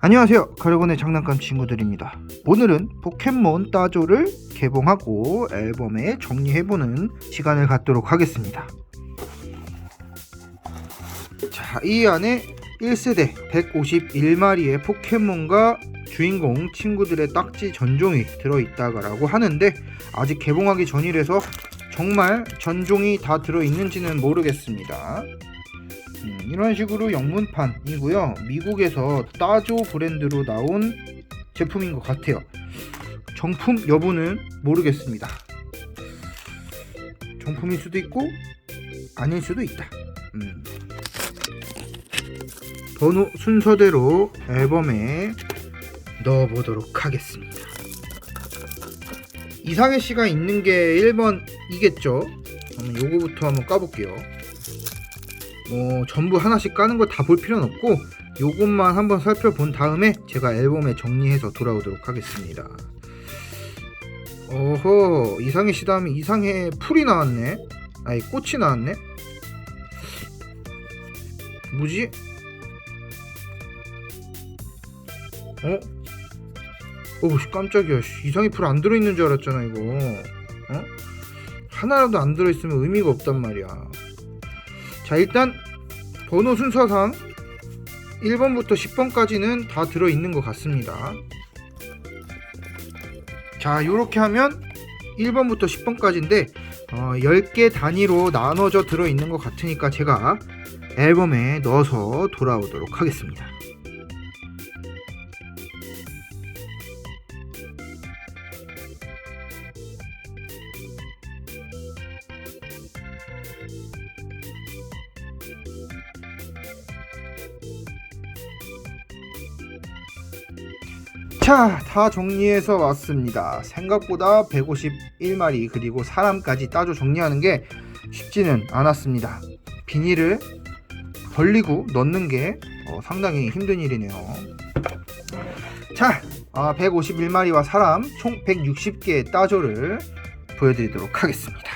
안녕하세요. 가려곤의 장난감 친구들입니다. 오늘은 포켓몬 따조를 개봉하고 앨범에 정리해보는 시간을 갖도록 하겠습니다. 자, 이 안에 1세대 151마리의 포켓몬과 주인공 친구들의 딱지 전종이 들어있다고 하는데 아직 개봉하기 전이라서 정말 전종이 다 들어있는지는 모르겠습니다 음, 이런 식으로 영문판이고요. 미국에서 따조 브랜드로 나온 제품인 것 같아요. 정품 여부는 모르겠습니다. 정품일 수도 있고 아닐 수도 있다. 음. 번호 순서대로 앨범에 넣어보도록 하겠습니다. 이상해 씨가 있는 게 1번이겠죠? 그러면 요거부터 한번 까볼게요. 뭐 전부 하나씩 까는 거 다 볼 필요는 없고 요것만 한번 살펴본 다음에 제가 앨범에 정리해서 돌아오도록 하겠습니다. 어허 이상해 씨 다음에 이상해 풀이 나왔네. 아니 꽃이 나왔네. 뭐지? 어? 어우 씨, 깜짝이야. 씨, 이상해 풀 안 들어있는 줄 알았잖아 이거. 어? 하나라도 안 들어있으면 의미가 없단 말이야. 자 일단 번호 순서상 1번부터 10번까지는 다 들어있는 것 같습니다. 자 이렇게 하면 1번부터 10번까지인데 어, 10개 단위로 나눠져 들어있는 것 같으니까 제가 앨범에 넣어서 돌아오도록 하겠습니다 자, 다 정리해서 왔습니다. 생각보다 151마리 그리고 사람까지 따져 정리하는 게 쉽지는 않았습니다. 비닐을 벌리고 넣는 게 어, 상당히 힘든 일이네요. 자, 아, 151마리와 사람 총 160개의 따조를 보여드리도록 하겠습니다.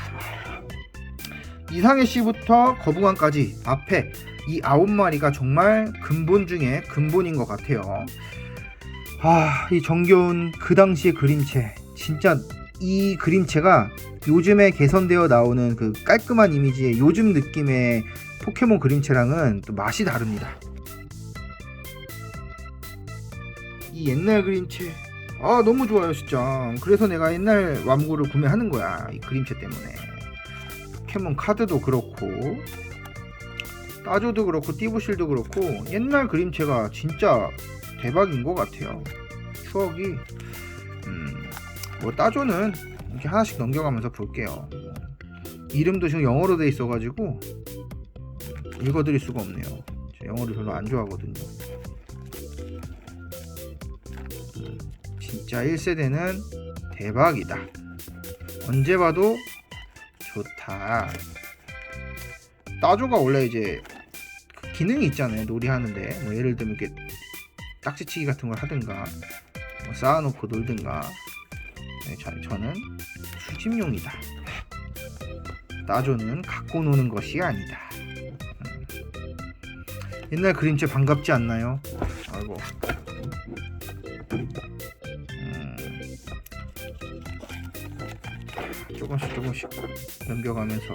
이상해 씨부터 거북왕까지 앞에 이 9마리가 정말 근본 중에 근본인 것 같아요. 아, 이 정겨운 그 당시의 그림체. 진짜 이 그림체가 요즘에 개선되어 나오는 그 깔끔한 이미지의 요즘 느낌의 포켓몬 그림체랑은 또 맛이 다릅니다. 이 옛날 그림체. 아, 너무 좋아요, 진짜. 그래서 내가 옛날 맘구를 구매하는 거야. 이 그림체 때문에. 포켓몬 카드도 그렇고, 따조도 그렇고, 띠부실도 그렇고, 옛날 그림체가 진짜 대박인 것 같아요. 추억이 음, 뭐 따조는 이렇게 하나씩 넘겨가면서 볼게요. 이름도 지금 영어로 돼 있어가지고 읽어드릴 수가 없네요. 영어를 별로 안 좋아하거든요. 음, 진짜 1세대는 대박이다. 언제 봐도 좋다. 따조가 원래 이제 그 기능이 있잖아요. 놀이하는데 뭐 예를 들면 이렇게 딱지치기 같은 걸 하든가 뭐 쌓아놓고 놀든가 네, 저, 저는 수집용이다 따조는 갖고 노는 것이 아니다 음. 옛날 그림체 반갑지 않나요? 아이고 음. 조금씩 조금씩 넘겨가면서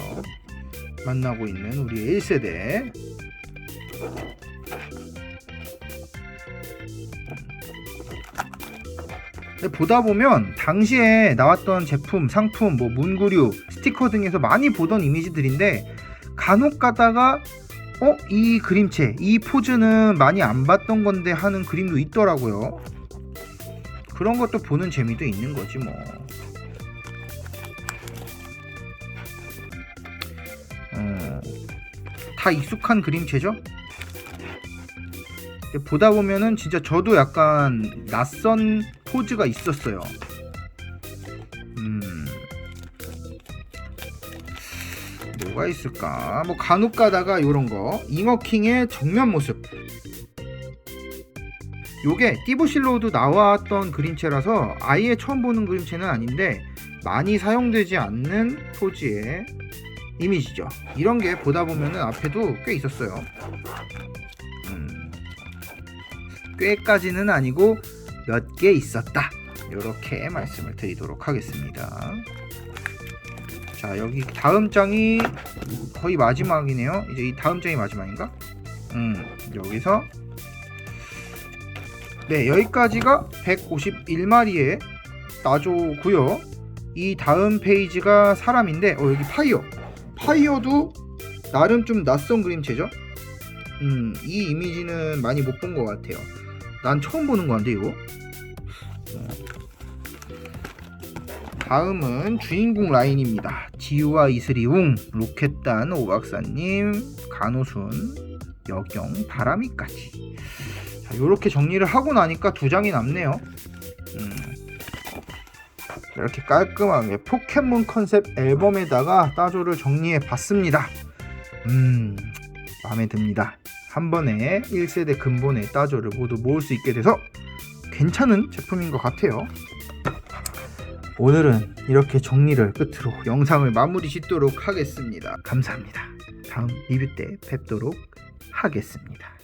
만나고 있는 우리 1세대 보다 보면 당시에 나왔던 제품, 상품, 뭐 문구류, 스티커 등에서 많이 보던 이미지들인데 간혹 가다가 어? 이 그림체, 이 포즈는 많이 안 봤던 건데 하는 그림도 있더라고요. 그런 것도 보는 재미도 있는 거지 뭐. 어, 다 익숙한 그림체죠? 보다 보면은 진짜 저도 약간 낯선 포즈가 있었어요. 음. 뭐가 있을까? 뭐 간혹 가다가 요런 거. 잉어킹의 정면 모습. 요게 띠부실로도 나왔던 그림체라서 아예 처음 보는 그림체는 아닌데 많이 사용되지 않는 포즈의 이미지죠. 이런 게 보다 보면은 앞에도 꽤 있었어요. 음. 꽤까지는 아니고 몇 개 있었다. 이렇게 말씀을 드리도록 하겠습니다. 자 여기 다음 장이 거의 마지막이네요. 이제 이 다음 장이 마지막인가? 음 여기서 네 여기까지가 151마리의 나조고요. 이 다음 페이지가 사람인데 어 여기 파이어 파이어도 나름 좀 낯선 그림체죠. 음 이 이미지는 많이 못 본 것 같아요. 난 처음 보는 건데 이거. 어. 다음은 주인공 라인입니다. 지우와 이슬이웅, 로켓단 오박사님, 간호순, 여경, 바람이까지. 자, 이렇게 정리를 하고 나니까 두 장이 남네요. 음. 이렇게 깔끔하게 포켓몬 컨셉 앨범에다가 따조를 정리해 봤습니다. 음, 마음에 듭니다. 한 번에 1세대 근본의 따조를 모두 모을 수 있게 돼서 괜찮은 제품인 것 같아요. 오늘은 이렇게 정리를 끝으로 영상을 마무리 짓도록 하겠습니다. 감사합니다. 다음 리뷰 때 뵙도록 하겠습니다.